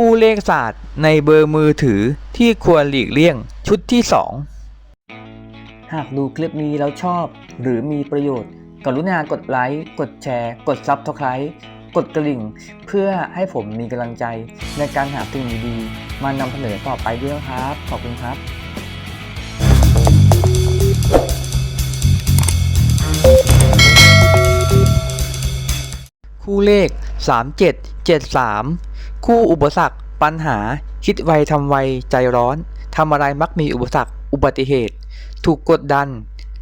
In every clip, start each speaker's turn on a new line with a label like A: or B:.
A: คู่เลขศาสตร์ในเบอร์มือถือที่ควรหลีกเลี่ยงชุดที่ 2 หากดูคลิปนี้แล้วชอบ หรือมีประโยชน์ กรุณากดไลค์กดแชร์ กดซับสไครต์กดกระดิ่ง เพื่อให้ผมมีกำลังใจในการหาสิ่งดีๆมานำเสนอต่อไปด้วยนะครับ ขอบคุณครับ คู่เลข 3773 คู่อุปสรรค ปัญหา คิดไวทำไว ใจร้อนทำอะไรมักมีอุปสรรค อุบัติเหตุ ถูกกดดัน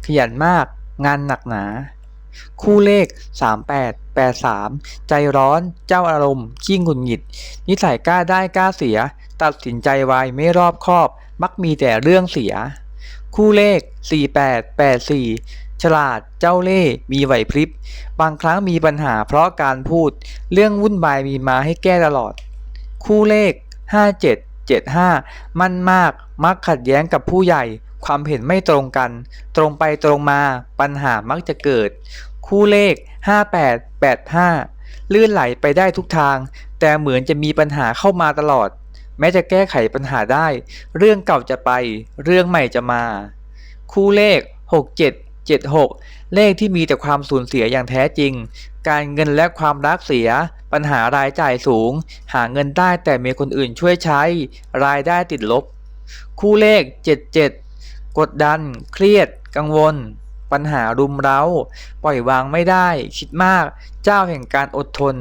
A: ขยันมาก งานหนักหนา คู่เลข 3883 ใจร้อน เจ้าอารมณ์ขี้งุดหงิด นิสัยกล้าได้กล้าเสีย ตัดสินใจไวไม่รอบคอบ มักมีแต่เรื่องเสีย คู่เลข 4884 ฉลาดเจ้าเล่ห์มีไหวพริบ บางครั้งมีปัญหาเพราะการพูด เรื่องวุ่นวายมีมาให้แก้ตลอด คู่เลข 5775 มั่นมาก มักขัดแย้งกับผู้ใหญ่ ความเห็นไม่ตรงกัน ตรงไปตรงมาปัญหามักจะเกิด คู่เลข 5885 ลื่นไหลไปได้ทุกทาง แต่เหมือนจะมีปัญหาเข้ามาตลอด แม้จะแก้ไขปัญหาได้ เรื่องเก่าจะไป เรื่องใหม่จะมา คู่เลข 76 เลขที่มีแต่ความสูญเสียอย่างแท้จริง การเงินและความรักเสีย ปัญหารายจ่ายสูง หาเงินได้แต่มีคนอื่นช่วยใช้ รายได้ติดลบ คู่เลข 77 กดดัน เครียด กังวล ปัญหารุมเร้า ปล่อยวางไม่ได้ คิดมาก เจ้าแห่งการอดทน